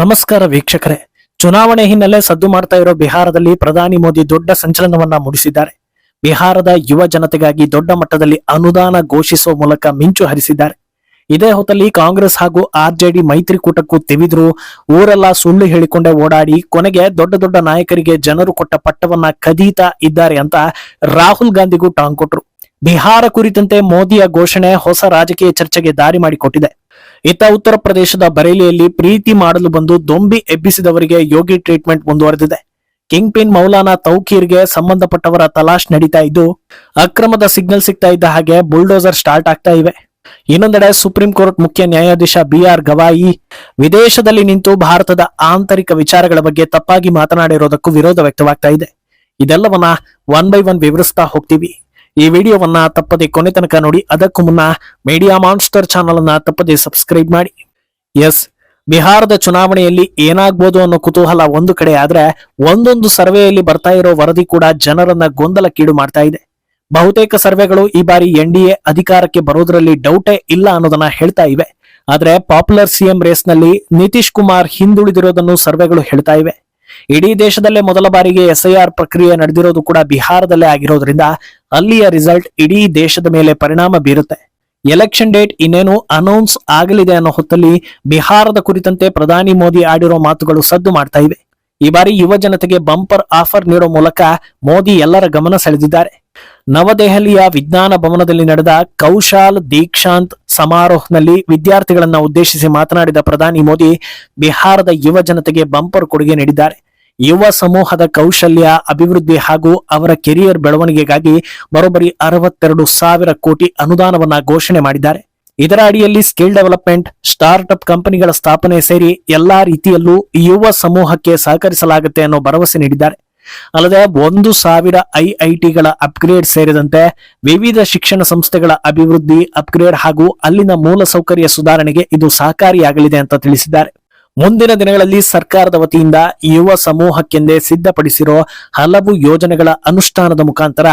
ನಮಸ್ಕಾರ ವೀಕ್ಷಕರೇ. ಚುನಾವಣೆ ಹಿನ್ನೆಲೆ ಸದ್ದು ಮಾಡ್ತಾ ಇರೋ ಬಿಹಾರದಲ್ಲಿ ಪ್ರಧಾನಿ ಮೋದಿ ದೊಡ್ಡ ಸಂಚಲನವನ್ನ ಮೂಡಿಸಿದ್ದಾರೆ. ಬಿಹಾರದ ಯುವ ಜನತೆಗಾಗಿ ದೊಡ್ಡ ಮಟ್ಟದಲ್ಲಿ ಅನುದಾನ ಘೋಷಿಸುವ ಮೂಲಕ ಮಿಂಚು ಹರಿಸಿದ್ದಾರೆ. ಇದೇ ಹೊತ್ತಲ್ಲಿ ಕಾಂಗ್ರೆಸ್ ಹಾಗೂ ಆರ್ಜೆಡಿ ಮೈತ್ರಿಕೂಟಕ್ಕೂ ತಿವಿದ್ರು. ಊರೆಲ್ಲ ಸುಳ್ಳು ಹೇಳಿಕೊಂಡೇ ಓಡಾಡಿ ಕೊನೆಗೆ ದೊಡ್ಡ ದೊಡ್ಡ ನಾಯಕರಿಗೆ ಜನರು ಕೊಟ್ಟ ಪಟ್ಟವನ್ನ ಕದೀತಾ ಇದ್ದಾರೆ ಅಂತ ರಾಹುಲ್ ಗಾಂಧಿಗೂ ಟಾಂಗ್ ಕೊಟ್ರು. ಬಿಹಾರ ಕುರಿತಂತೆ ಮೋದಿಯ ಘೋಷಣೆ ಹೊಸ ರಾಜಕೀಯ ಚರ್ಚೆಗೆ ದಾರಿ ಮಾಡಿಕೊಟ್ಟಿದೆ. ಇತ್ತ ಉತ್ತರ ಪ್ರದೇಶದ ಬರೇಲಿಯಲ್ಲಿ ಪ್ರೀತಿ ಮಾಡಲು ಬಂದು ದೊಂಬಿ ಎಬ್ಬಿಸಿದವರಿಗೆ ಯೋಗಿ ಟ್ರೀಟ್ಮೆಂಟ್ ಮುಂದುವರೆದಿದೆ. ಕಿಂಗ್ ಪಿನ್ ಮೌಲಾನಾ ತೌಕೀರ್ಗೆ ಸಂಬಂಧಪಟ್ಟವರ ತಲಾಶ್ ನಡೀತಾ ಇದ್ದು, ಅಕ್ರಮದ ಸಿಗ್ನಲ್ ಸಿಗ್ತಾ ಇದ್ದ ಹಾಗೆ ಬುಲ್ಡೋಸರ್ ಸ್ಟಾರ್ಟ್ ಆಗ್ತಾ ಇವೆ. ಇನ್ನೊಂದೆಡೆ ಸುಪ್ರೀಂ ಕೋರ್ಟ್ ಮುಖ್ಯ ನ್ಯಾಯಾಧೀಶ ಬಿ ಆರ್ ಗವಾಯಿ, ವಿದೇಶದಲ್ಲಿ ನಿಂತು ಭಾರತದ ಆಂತರಿಕ ವಿಚಾರಗಳ ಬಗ್ಗೆ ತಪ್ಪಾಗಿ ಮಾತನಾಡಿರೋದಕ್ಕೂ ವಿರೋಧ ವ್ಯಕ್ತವಾಗ್ತಾ ಇದೆ. ಇದೆಲ್ಲವನ್ನ ಒನ್ ಬೈ ಒನ್ ವಿವರಿಸ್ತಾ ಹೋಗ್ತೀವಿ. ಈ ವಿಡಿಯೋವನ್ನ ತಪ್ಪದೆ ಕೊನೆ ತನಕ ನೋಡಿ, ಅದಕ್ಕೂ ಮುನ್ನ ಮೀಡಿಯಾ ಮಾನ್ಸ್ಟರ್ ಚಾನಲ್ ಅನ್ನ ತಪ್ಪದೆ ಸಬ್ಸ್ಕ್ರೈಬ್ ಮಾಡಿ. ಎಸ್ ಬಿಹಾರದ ಚುನಾವಣೆಯಲ್ಲಿ ಏನಾಗ್ಬೋದು ಅನ್ನೋ ಕುತೂಹಲ ಒಂದು ಕಡೆ ಆದ್ರೆ, ಒಂದೊಂದು ಸರ್ವೆಯಲ್ಲಿ ಬರ್ತಾ ಇರೋ ವರದಿ ಕೂಡ ಜನರನ್ನ ಗೊಂದಲಕ್ಕೀಡು ಮಾಡ್ತಾ ಇದೆ. ಬಹುತೇಕ ಸರ್ವೆಗಳು ಈ ಬಾರಿ ಎನ್ ಡಿ ಎ ಅಧಿಕಾರಕ್ಕೆ ಬರೋದ್ರಲ್ಲಿ ಡೌಟೇ ಇಲ್ಲ ಅನ್ನೋದನ್ನ ಹೇಳ್ತಾ ಇವೆ. ಆದ್ರೆ ಪಾಪ್ಯುಲರ್ ಸಿಎಂ ರೇಸ್ನಲ್ಲಿ ನಿತೀಶ್ ಕುಮಾರ್ ಹಿಂದುಳಿದಿರೋದನ್ನು ಸರ್ವೆಗಳು ಹೇಳ್ತಾ ಇವೆ. ಇಡೀ ದೇಶದಲ್ಲೇ ಮೊದಲ ಬಾರಿಗೆ ಎಸ್ಐಆರ್ ಪ್ರಕ್ರಿಯೆ ನಡೆದಿರೋದು ಕೂಡ ಬಿಹಾರದಲ್ಲೇ ಆಗಿರೋದ್ರಿಂದ ಅಲ್ಲಿಯ ರಿಸಲ್ಟ್ ಇಡೀ ದೇಶದ ಮೇಲೆ ಪರಿಣಾಮ ಬೀರುತ್ತೆ. ಎಲೆಕ್ಷನ್ ಡೇಟ್ ಇನ್ನೇನು ಅನೌನ್ಸ್ ಆಗಲಿದೆ ಅನ್ನೋ ಹೊತ್ತಲ್ಲಿ ಬಿಹಾರದ ಕುರಿತಂತೆ ಪ್ರಧಾನಿ ಮೋದಿ ಆಡಿರೋ ಮಾತುಗಳು ಸದ್ದು ಮಾಡ್ತಾ ಇವೆ. ಈ ಬಾರಿ ಯುವ ಜನತೆಗೆ ಬಂಪರ್ ಆಫರ್ ನೀಡೋ ಮೂಲಕ ಮೋದಿ ಎಲ್ಲರ ಗಮನ ಸೆಳೆದಿದ್ದಾರೆ. ನವದೆಹಲಿಯ ವಿಜ್ಞಾನ ಭವನದಲ್ಲಿ ನಡೆದ ಕೌಶಾಲ್ ದೀಕ್ಷಾಂತ್ ಸಮಾರೋಹದಲ್ಲಿ ವಿದ್ಯಾರ್ಥಿಗಳನ್ನ ಉದ್ದೇಶಿಸಿ ಮಾತನಾಡಿದ ಪ್ರಧಾನಿ ಮೋದಿ, ಬಿಹಾರದ ಯುವ ಜನತೆಗೆ ಬಂಪರ್ ಕೊಡುಗೆ ನೀಡಿದ್ದಾರೆ. ಯುವ ಸಮೂಹದ ಕೌಶಲ್ಯ, ಅಭಿವೃದ್ಧಿ ಹಾಗೂ ಅವರ ಕೆರಿಯರ್ ಬೆಳವಣಿಗೆಗಾಗಿ ಬರೋಬ್ಬರಿ ಅರವತ್ತೆರಡು ಸಾವಿರ ಕೋಟಿ ಅನುದಾನವನ್ನ ಘೋಷಣೆ ಮಾಡಿದ್ದಾರೆ. ಇದರ ಅಡಿಯಲ್ಲಿ ಸ್ಕಿಲ್ ಡೆವಲಪ್ಮೆಂಟ್, ಸ್ಟಾರ್ಟ್ಅಪ್ ಕಂಪನಿಗಳ ಸ್ಥಾಪನೆ ಸೇರಿ ಎಲ್ಲಾ ರೀತಿಯಲ್ಲೂ ಯುವ ಸಮೂಹಕ್ಕೆ ಸಹಕರಿಸಲಾಗುತ್ತೆ ಅನ್ನೋ ಭರವಸೆ ನೀಡಿದ್ದಾರೆ. ಅಲ್ಲದೆ ಒಂದು ಸಾವಿರ ಐಐಟಿಗಳ ಅಪ್ಗ್ರೇಡ್ ಸೇರಿದಂತೆ ವಿವಿಧ ಶಿಕ್ಷಣ ಸಂಸ್ಥೆಗಳ ಅಭಿವೃದ್ಧಿ, ಅಪ್ಗ್ರೇಡ್ ಹಾಗೂ ಅಲ್ಲಿನ ಮೂಲಸೌಕರ್ಯ ಸುಧಾರಣೆಗೆ ಇದು ಸಹಕಾರಿಯಾಗಲಿದೆ ಅಂತ ತಿಳಿಸಿದ್ದಾರೆ. ಮುಂದಿನ ದಿನಗಳಲ್ಲಿ ಸರ್ಕಾರದ ವತಿಯಿಂದ ಯುವ ಸಮೂಹಕ್ಕೆಂದೇ ಸಿದ್ಧಪಡಿಸಿರೋ ಹಲವು ಯೋಜನೆಗಳ ಅನುಷ್ಠಾನದ ಮುಖಾಂತರ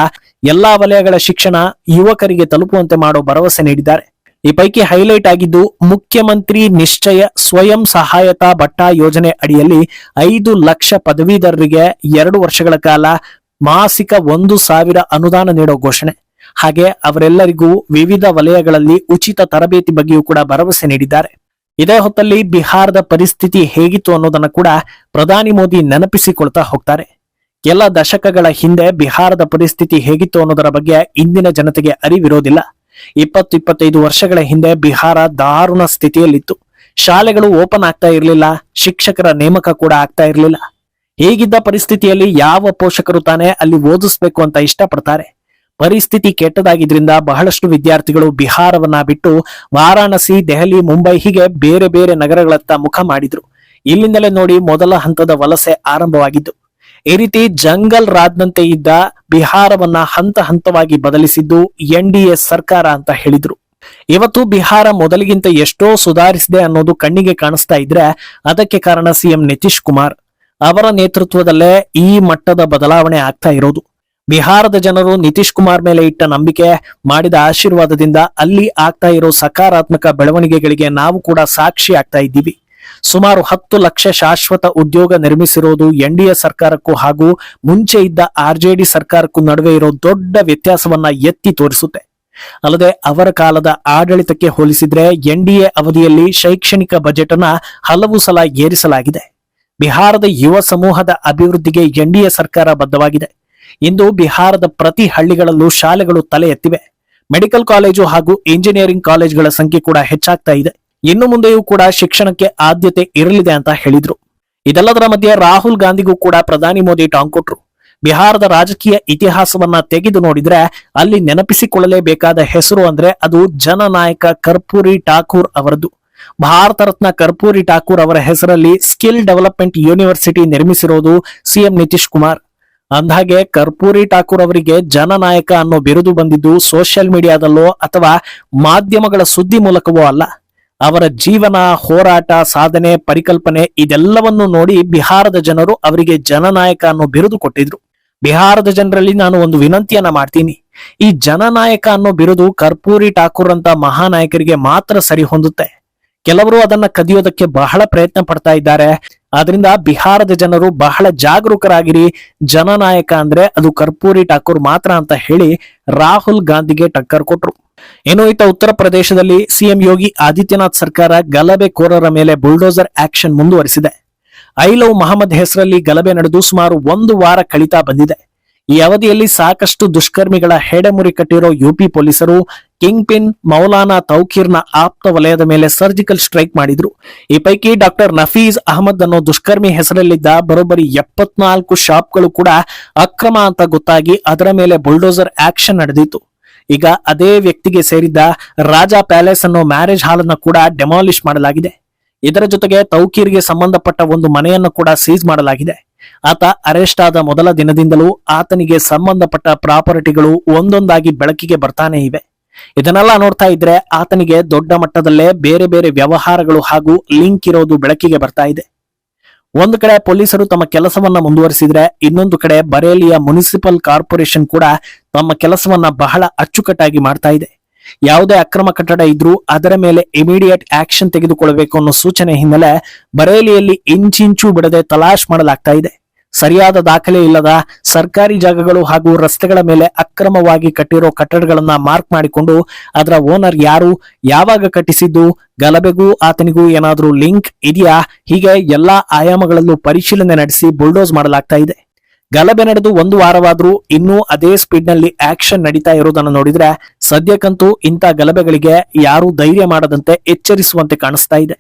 ಎಲ್ಲಾ ವಲಯಗಳ ಶಿಕ್ಷಣ ಯುವಕರಿಗೆ ತಲುಪುವಂತೆ ಮಾಡೋ ಭರವಸೆ ನೀಡಿದ್ದಾರೆ. ಈ ಪೈಕಿ ಹೈಲೈಟ್ ಆಗಿದ್ದು, ಮುಖ್ಯಮಂತ್ರಿ ನಿಶ್ಚಯ ಸ್ವಯಂ ಸಹಾಯತಾ ಭಟ್ಟ ಯೋಜನೆ ಅಡಿಯಲ್ಲಿ ಐದು ಲಕ್ಷ ಪದವೀಧರರಿಗೆ ಎರಡು ವರ್ಷಗಳ ಕಾಲ ಮಾಸಿಕ ಒಂದು ಸಾವಿರ ಅನುದಾನ ನೀಡೋ ಘೋಷಣೆ. ಹಾಗೆ ಅವರೆಲ್ಲರಿಗೂ ವಿವಿಧ ವಲಯಗಳಲ್ಲಿ ಉಚಿತ ತರಬೇತಿ ಬಗ್ಗೆಯೂ ಕೂಡ ಭರವಸೆ ನೀಡಿದ್ದಾರೆ. ಇದೇ ಹೊತ್ತಲ್ಲಿ ಬಿಹಾರದ ಪರಿಸ್ಥಿತಿ ಹೇಗಿತ್ತು ಅನ್ನೋದನ್ನ ಕೂಡ ಪ್ರಧಾನಿ ಮೋದಿ ನೆನಪಿಸಿಕೊಳ್ತಾ ಹೋಗ್ತಾರೆ. ಕೆಲ ದಶಕಗಳ ಹಿಂದೆ ಬಿಹಾರದ ಪರಿಸ್ಥಿತಿ ಹೇಗಿತ್ತು ಅನ್ನೋದರ ಬಗ್ಗೆ ಇಂದಿನ ಜನತೆಗೆ ಅರಿವಿರೋದಿಲ್ಲ. ಇಪ್ಪತ್ತು ಇಪ್ಪತ್ತೈದು ವರ್ಷಗಳ ಹಿಂದೆ ಬಿಹಾರ ದಾರುಣ ಸ್ಥಿತಿಯಲ್ಲಿತ್ತು. ಶಾಲೆಗಳು ಓಪನ್ ಆಗ್ತಾ ಇರಲಿಲ್ಲ, ಶಿಕ್ಷಕರ ನೇಮಕ ಕೂಡ ಆಗ್ತಾ ಇರಲಿಲ್ಲ. ಹೀಗಿದ್ದ ಪರಿಸ್ಥಿತಿಯಲ್ಲಿ ಯಾವ ಪೋಷಕರು ತಾನೇ ಅಲ್ಲಿ ಓದಿಸ್ಬೇಕು ಅಂತ ಇಷ್ಟಪಡ್ತಾರೆ? ಪರಿಸ್ಥಿತಿ ಕೆಟ್ಟದಾಗಿದ್ರಿಂದ ಬಹಳಷ್ಟು ವಿದ್ಯಾರ್ಥಿಗಳು ಬಿಹಾರವನ್ನ ಬಿಟ್ಟು ವಾರಾಣಸಿ, ದೆಹಲಿ, ಮುಂಬೈ ಹೀಗೆ ಬೇರೆ ಬೇರೆ ನಗರಗಳತ್ತ ಮುಖ ಮಾಡಿದ್ರು. ಇಲ್ಲಿಂದಲೇ ನೋಡಿ ಮೊದಲ ಹಂತದ ವಲಸೆ ಆರಂಭವಾಗಿದ್ದು. ಈ ರೀತಿ ಜಂಗಲ್ ರಾಜ್ನಂತೆ ಇದ್ದ ಬಿಹಾರವನ್ನ ಹಂತ ಹಂತವಾಗಿ ಬದಲಿಸಿದ್ದು ಎನ್ ಸರ್ಕಾರ ಅಂತ ಹೇಳಿದ್ರು. ಇವತ್ತು ಬಿಹಾರ ಮೊದಲಿಗಿಂತ ಎಷ್ಟೋ ಸುಧಾರಿಸಿದೆ ಅನ್ನೋದು ಕಣ್ಣಿಗೆ ಕಾಣಿಸ್ತಾ ಇದ್ರೆ ಅದಕ್ಕೆ ಕಾರಣ ಸಿಎಂ ನಿತೀಶ್ ಕುಮಾರ್. ಅವರ ನೇತೃತ್ವದಲ್ಲೇ ಈ ಮಟ್ಟದ ಬದಲಾವಣೆ ಆಗ್ತಾ ಇರೋದು. ಬಿಹಾರದ ಜನರು ನಿತೀಶ್ ಕುಮಾರ್ ಮೇಲೆ ಇಟ್ಟ ನಂಬಿಕೆ, ಮಾಡಿದ ಆಶೀರ್ವಾದದಿಂದ ಅಲ್ಲಿ ಆಗ್ತಾ ಇರೋ ಸಕಾರಾತ್ಮಕ ಬೆಳವಣಿಗೆಗಳಿಗೆ ನಾವು ಕೂಡ ಸಾಕ್ಷಿ ಆಗ್ತಾ ಇದ್ದೀವಿ. ಸುಮಾರು ಹತ್ತು ಲಕ್ಷ ಶಾಶ್ವತ ಉದ್ಯೋಗ ನಿರ್ಮಿಸಿರೋದು ಎನ್ ಡಿ ಸರ್ಕಾರಕ್ಕೂ ಹಾಗೂ ಮುಂಚೆ ಇದ್ದ ಆರ್ ಜೆ ಡಿ ಸರ್ಕಾರಕ್ಕೂ ನಡುವೆ ಇರೋ ದೊಡ್ಡ ವ್ಯತ್ಯಾಸವನ್ನ ಎತ್ತಿ ತೋರಿಸುತ್ತೆ. ಅಲ್ಲದೆ ಅವರ ಕಾಲದ ಆಡಳಿತಕ್ಕೆ ಹೋಲಿಸಿದ್ರೆ ಎನ್ ಡಿ ಎ ಅವಧಿಯಲ್ಲಿ ಶೈಕ್ಷಣಿಕ ಬಜೆಟ್ ಅನ್ನ ಹಲವು ಸಲ ಏರಿಸಲಾಗಿದೆ. ಬಿಹಾರದ ಯುವ ಸಮೂಹದ ಅಭಿವೃದ್ಧಿಗೆ ಎನ್ ಡಿ ಸರ್ಕಾರ ಬದ್ಧವಾಗಿದೆ. ಇಂದು ಬಿಹಾರದ ಪ್ರತಿ ಹಳ್ಳಿಗಳಲ್ಲೂ ಶಾಲೆಗಳು ತಲೆ ಎತ್ತಿವೆ. ಮೆಡಿಕಲ್ ಕಾಲೇಜು ಹಾಗೂ ಇಂಜಿನಿಯರಿಂಗ್ ಕಾಲೇಜುಗಳ ಸಂಖ್ಯೆ ಕೂಡ ಹೆಚ್ಚಾಗ್ತಾ ಇದೆ. ಇನ್ನು ಮುಂದೆಯೂ ಕೂಡ ಶಿಕ್ಷಣಕ್ಕೆ ಆದ್ಯತೆ ಇರಲಿದೆ ಅಂತ ಹೇಳಿದ್ರು. ಇದೆಲ್ಲದರ ಮಧ್ಯೆ ರಾಹುಲ್ ಗಾಂಧಿಗೂ ಕೂಡ ಪ್ರಧಾನಿ ಮೋದಿ ಟಾಂಗ್ ಕೊಟ್ರು. ಬಿಹಾರದ ರಾಜಕೀಯ ಇತಿಹಾಸವನ್ನ ತೆಗೆದು ನೋಡಿದ್ರೆ ಅಲ್ಲಿ ನೆನಪಿಸಿಕೊಳ್ಳಲೇಬೇಕಾದ ಹೆಸರು ಅಂದ್ರೆ ಅದು ಜನನಾಯಕ ಕರ್ಪೂರಿ ಠಾಕೂರ್ ಅವರದ್ದು. ಭಾರತ ರತ್ನ ಕರ್ಪೂರಿ ಠಾಕೂರ್ ಅವರ ಹೆಸರಲ್ಲಿ ಸ್ಕಿಲ್ ಡೆವಲಪ್ಮೆಂಟ್ ಯೂನಿವರ್ಸಿಟಿ ನಿರ್ಮಿಸಿರೋದು ಸಿಎಂ ನಿತೀಶ್ ಕುಮಾರ್. ಅಂದ್ಹಾಗೆ ಕರ್ಪೂರಿ ಠಾಕೂರ್ ಅವರಿಗೆ ಜನನಾಯಕ ಅನ್ನೋ ಬಿರುದು ಬಂದಿದ್ದು ಸೋಷಿಯಲ್ ಮೀಡಿಯಾದಲ್ಲೋ ಅಥವಾ ಮಾಧ್ಯಮಗಳ ಸುದ್ದಿ ಮೂಲಕವೋ ಅಲ್ಲ. ಅವರ ಜೀವನ, ಹೋರಾಟ, ಸಾಧನೆ, ಪರಿಕಲ್ಪನೆ ಇದೆಲ್ಲವನ್ನು ನೋಡಿ ಬಿಹಾರದ ಜನರು ಅವರಿಗೆ ಜನನಾಯಕ ಅನ್ನೋ ಬಿರುದು ಕೊಟ್ಟಿದ್ರು. ಬಿಹಾರದ ಜನರಲ್ಲಿ ನಾನು ಒಂದು ವಿನಂತಿಯನ್ನ ಮಾಡ್ತೀನಿ. ಈ ಜನನಾಯಕ ಅನ್ನೋ ಬಿರುದು ಕರ್ಪೂರಿ ಠಾಕೂರ್ ಅಂತ ಮಹಾನಾಯಕರಿಗೆ ಮಾತ್ರ ಸರಿ ಹೊಂದುತ್ತೆ ಕೆಲವರು ಅದನ್ನ ಕದಿಯೋದಕ್ಕೆ ಬಹಳ ಪ್ರಯತ್ನ ಪಡ್ತಾ ಇದ್ದಾರೆ. ಆದ್ರಿಂದ ಬಿಹಾರದ ಜನರು ಬಹಳ ಜಾಗರೂಕರಾಗಿರಿ. ಜನನಾಯಕ ಅಂದ್ರೆ ಅದು ಕರ್ಪೂರಿ ಠಾಕೂರ್ ಮಾತ್ರ ಅಂತ ಹೇಳಿ ರಾಹುಲ್ ಗಾಂಧಿಗೆ ಟಕ್ಕರ್ ಕೊಟ್ರು. ಏನೋ ಇತ್ತ ಉತ್ತರ ಪ್ರದೇಶದಲ್ಲಿ ಸಿಎಂ ಯೋಗಿ ಆದಿತ್ಯನಾಥ್ ಸರ್ಕಾರ ಗಲಭೆಕೋರರ ಮೇಲೆ ಬುಲ್ಡೋಸರ್ ಆಕ್ಷನ್ ಮುಂದುವರಿಸಿದೆ. ಲವ್ ಮಹಮ್ಮದ್ ಹೆಸರಲ್ಲಿ ಗಲಭೆ ನಡೆದು ಸುಮಾರು ಒಂದು ವಾರ ಕಳೀತಾ ಬಂದಿದೆ. ಈ ಅವಧಿಯಲ್ಲಿ ಸಾಕಷ್ಟು ದುಷ್ಕರ್ಮಿಗಳ ಹೆಡೆಮುರಿ ಕಟ್ಟಿರೋ ಯುಪಿ ಪೊಲೀಸರು ಕಿಂಗ್ ಪಿನ್ ಮೌಲಾನಾ ತೌಕೀರ್ನ ಆಪ್ತ ವಲಯದ ಮೇಲೆ ಸರ್ಜಿಕಲ್ ಸ್ಟ್ರೈಕ್ ಮಾಡಿದ್ರು. ಈ ಪೈಕಿ ಡಾಕ್ಟರ್ ನಫೀಸ್ ಅಹಮದ್ ಅನ್ನೋ ದುಷ್ಕರ್ಮಿ ಹೆಸರಲ್ಲಿದ್ದ ಬರೋಬ್ಬರಿ ಎಪ್ಪತ್ನಾಲ್ಕು ಶಾಪ್ಗಳು ಕೂಡ ಅಕ್ರಮ ಅಂತ ಗೊತ್ತಾಗಿ ಅದರ ಮೇಲೆ ಬುಲ್ಡೋಸರ್ ಆಕ್ಷನ್ ನಡೆದಿತ್ತು. ಈಗ ಅದೇ ವ್ಯಕ್ತಿಗೆ ಸೇರಿದ್ದ ರಾಜಾ ಪ್ಯಾಲೇಸ್ ಅನ್ನೋ ಮ್ಯಾರೇಜ್ ಹಾಲ್ ಅನ್ನ ಕೂಡ ಡೆಮಾಲಿಷ್ ಮಾಡಲಾಗಿದೆ. ಇದರ ಜೊತೆಗೆ ತೌಕೀರ್ಗೆ ಸಂಬಂಧಪಟ್ಟ ಒಂದು ಮನೆಯನ್ನು ಕೂಡ ಸೀಜ್ ಮಾಡಲಾಗಿದೆ. ಆತ ಅರೆಸ್ಟ್ ಆದ ಮೊದಲ ದಿನದಿಂದಲೂ ಆತನಿಗೆ ಸಂಬಂಧಪಟ್ಟ ಪ್ರಾಪರ್ಟಿಗಳು ಒಂದೊಂದಾಗಿ ಬೆಳಕಿಗೆ ಬರ್ತಾನೆ ಇವೆ. ಇದನ್ನೆಲ್ಲ ನೋಡ್ತಾ ಇದ್ರೆ ಆತನಿಗೆ ದೊಡ್ಡ ಮಟ್ಟದಲ್ಲೇ ಬೇರೆ ಬೇರೆ ವ್ಯವಹಾರಗಳು ಹಾಗೂ ಲಿಂಕ್ ಇರೋದು ಬೆಳಕಿಗೆ ಬರ್ತಾ ಇದೆ. ಒಂದು ಕಡೆ ಪೊಲೀಸರು ತಮ್ಮ ಕೆಲಸವನ್ನ ಮುಂದುವರಿಸಿದ್ರೆ ಇನ್ನೊಂದು ಕಡೆ ಬರೇಲಿಯ ಮುನಿಸಿಪಲ್ ಕಾರ್ಪೊರೇಷನ್ ಕೂಡ ತಮ್ಮ ಕೆಲಸವನ್ನ ಬಹಳ ಅಚ್ಚುಕಟ್ಟಾಗಿ ಮಾಡ್ತಾ ಇದೆ. ಯಾವುದೇ ಅಕ್ರಮ ಕಟ್ಟಡ ಇದ್ರೂ ಅದರ ಮೇಲೆ ಇಮಿಡಿಯೇಟ್ ಆಕ್ಷನ್ ತೆಗೆದುಕೊಳ್ಳಬೇಕು ಅನ್ನೋ ಸೂಚನೆ ಹಿನ್ನೆಲೆ ಬರೇಲಿಯಲ್ಲಿ ಇಂಚಿಂಚು ಬಿಡದೆ ತಲಾಶ್ ಮಾಡಲಾಗ್ತಾ ಇದೆ. ಸರಿಯಾದ ದಾಖಲೆ ಇಲ್ಲದ ಸರ್ಕಾರಿ ಜಾಗಗಳು ಹಾಗೂ ರಸ್ತೆಗಳ ಮೇಲೆ ಅಕ್ರಮವಾಗಿ ಕಟ್ಟಿರೋ ಕಟ್ಟಡಗಳನ್ನ ಮಾರ್ಕ್ ಮಾಡಿಕೊಂಡು ಅದರ ಓನರ್ ಯಾರು, ಯಾವಾಗ ಕಟ್ಟಿಸಿದ್ದು, ಗಲಭೆಗೂ ಆತನಿಗೂ ಏನಾದರೂ ಲಿಂಕ್ ಇದೆಯಾ? ಹೀಗೆ ಎಲ್ಲಾ ಆಯಾಮಗಳಲ್ಲೂ ಪರಿಶೀಲನೆ ನಡೆಸಿ ಬುಲ್ಡೋಸ್ ಮಾಡಲಾಗ್ತಾ ಇದೆ. ಗಲಭೆ ನಡೆದು ಒಂದು ವಾರವಾದರೂ ಇನ್ನೂ ಅದೇ ಸ್ಪೀಡ್ನಲ್ಲಿ ಆಕ್ಷನ್ ನಡೀತಾ ಇರೋದನ್ನ ನೋಡಿದ್ರೆ ಸದ್ಯಕ್ಕಂತೂ ಇಂಥ ಗಲಭೆಗಳಿಗೆ ಯಾರು ಧೈರ್ಯ ಮಾಡದಂತೆ ಎಚ್ಚರಿಸುವಂತೆ ಕಾಣಿಸ್ತಾ ಇದೆ.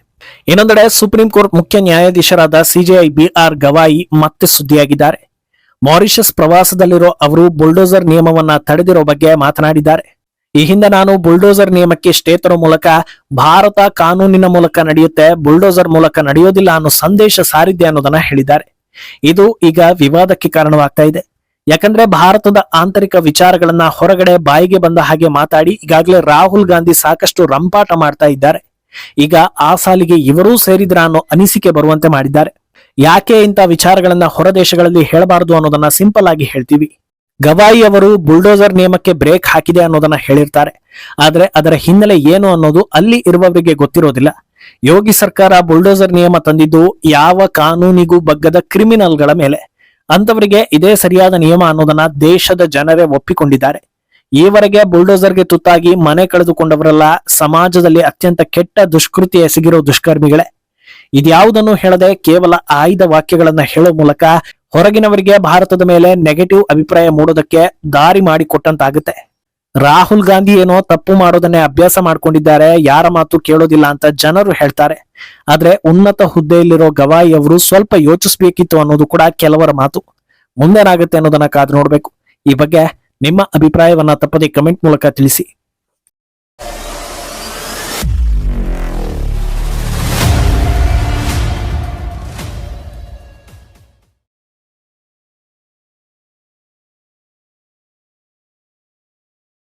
ಇನ್ನೊಂದೆಡೆ ಸುಪ್ರೀಂ ಕೋರ್ಟ್ ಮುಖ್ಯ ನ್ಯಾಯಾಧೀಶರಾದ ಸಿಜೆಐ ಬಿಆರ್ ಗವಾಯಿ ಮತ್ತೆ ಸುದ್ದಿಯಾಗಿದ್ದಾರೆ. ಮಾರಿಷಸ್ ಪ್ರವಾಸದಲ್ಲಿರೋ ಅವರು ಬುಲ್ಡೋಸರ್ ನಿಯಮವನ್ನ ತಡೆದಿರೋ ಬಗ್ಗೆ ಮಾತನಾಡಿದ್ದಾರೆ. ಈ ಹಿಂದೆ ನಾನು ಬುಲ್ಡೋಸರ್ ನಿಯಮಕ್ಕೆ ಸ್ಟೇ ತರೋ ಮೂಲಕ ಭಾರತ ಕಾನೂನಿನ ಮೂಲಕ ನಡೆಯುತ್ತೆ, ಬುಲ್ಡೋಸರ್ ಮೂಲಕ ನಡೆಯೋದಿಲ್ಲ ಅನ್ನೋ ಸಂದೇಶ ಸಾರಿದ್ದೆ ಅನ್ನೋದನ್ನ ಹೇಳಿದ್ದಾರೆ. ಇದು ಈಗ ವಿವಾದಕ್ಕೆ ಕಾರಣವಾಗ್ತಾ ಇದೆ. ಯಾಕಂದ್ರೆ ಭಾರತದ ಆಂತರಿಕ ವಿಚಾರಗಳನ್ನ ಹೊರಗಡೆ ಬಾಯಿಗೆ ಬಂದ ಹಾಗೆ ಮಾತಾಡಿ ಈಗಾಗಲೇ ರಾಹುಲ್ ಗಾಂಧಿ ಸಾಕಷ್ಟು ರಂಪಾಟ ಮಾಡ್ತಾ ಇದ್ದಾರೆ. ಈಗ ಆ ಸಾಲಿಗೆ ಇವರೂ ಸೇರಿದ್ರ ಅನ್ನೋ ಅನಿಸಿಕೆ ಬರುವಂತೆ ಮಾಡಿದ್ದಾರೆ. ಯಾಕೆ ಇಂಥ ವಿಚಾರಗಳನ್ನ ಹೊರದೇಶಗಳಲ್ಲಿ ಹೇಳಬಾರದು ಅನ್ನೋದನ್ನ ಸಿಂಪಲ್ ಆಗಿ ಹೇಳ್ತೀವಿ. ಗವಾಯಿ ಅವರು ಬುಲ್ಡೋಸರ್ ನಿಯಮಕ್ಕೆ ಬ್ರೇಕ್ ಹಾಕಿದೆ ಅನ್ನೋದನ್ನ ಹೇಳಿರ್ತಾರೆ. ಆದ್ರೆ ಅದರ ಹಿನ್ನೆಲೆ ಏನು ಅನ್ನೋದು ಅಲ್ಲಿ ಇರುವವರಿಗೆ ಗೊತ್ತಿರೋದಿಲ್ಲ. ಯೋಗಿ ಸರ್ಕಾರ ಬುಲ್ಡೋಸರ್ ನಿಯಮ ತಂದಿದ್ದು ಯಾವ ಕಾನೂನಿಗೂ ಬಗ್ಗದ ಕ್ರಿಮಿನಲ್ಗಳ ಮೇಲೆ. ಅಂತವರಿಗೆ ಇದೇ ಸರಿಯಾದ ನಿಯಮ ಅನ್ನೋದನ್ನ ದೇಶದ ಜನರೇ ಒಪ್ಪಿಕೊಂಡಿದ್ದಾರೆ. ಈವರೆಗೆ ಬುಲ್ಡೋಸರ್ಗೆ ತುತ್ತಾಗಿ ಮನೆ ಕಳೆದುಕೊಂಡವರೆಲ್ಲ ಸಮಾಜದಲ್ಲಿ ಅತ್ಯಂತ ಕೆಟ್ಟ ದುಷ್ಕೃತಿ ಎಸಗಿರೋ ದುಷ್ಕರ್ಮಿಗಳೇ. ಇದ್ಯಾವುದನ್ನು ಹೇಳದೆ ಕೇವಲ ಆಯ್ದ ವಾಕ್ಯಗಳನ್ನ ಹೇಳೋ ಮೂಲಕ ಹೊರಗಿನವರಿಗೆ ಭಾರತದ ಮೇಲೆ ನೆಗೆಟಿವ್ ಅಭಿಪ್ರಾಯ ಮೂಡೋದಕ್ಕೆ ದಾರಿ ಮಾಡಿಕೊಟ್ಟಂತಾಗುತ್ತೆ. ರಾಹುಲ್ ಗಾಂಧಿ ಏನೋ ತಪ್ಪು ಮಾಡೋದನ್ನೇ ಅಭ್ಯಾಸ ಮಾಡ್ಕೊಂಡಿದ್ದಾರೆ, ಯಾರ ಮಾತು ಕೇಳೋದಿಲ್ಲ ಅಂತ ಜನರು ಹೇಳ್ತಾರೆ. ಆದ್ರೆ ಉನ್ನತ ಹುದ್ದೆಯಲ್ಲಿರೋ ಗವಾಯಿ ಅವರು ಸ್ವಲ್ಪ ಯೋಚಿಸ್ಬೇಕಿತ್ತು ಅನ್ನೋದು ಕೂಡ ಕೆಲವರ ಮಾತು. ಮುಂದೇನಾಗುತ್ತೆ ಅನ್ನೋದನ್ನ ಕಾದು ನೋಡ್ಬೇಕು. ಈ ಬಗ್ಗೆ ನಿಮ್ಮ ಅಭಿಪ್ರಾಯವನ್ನು ತಪ್ಪದೆ ಕಮೆಂಟ್ ಮೂಲಕ ತಿಳಿಸಿ.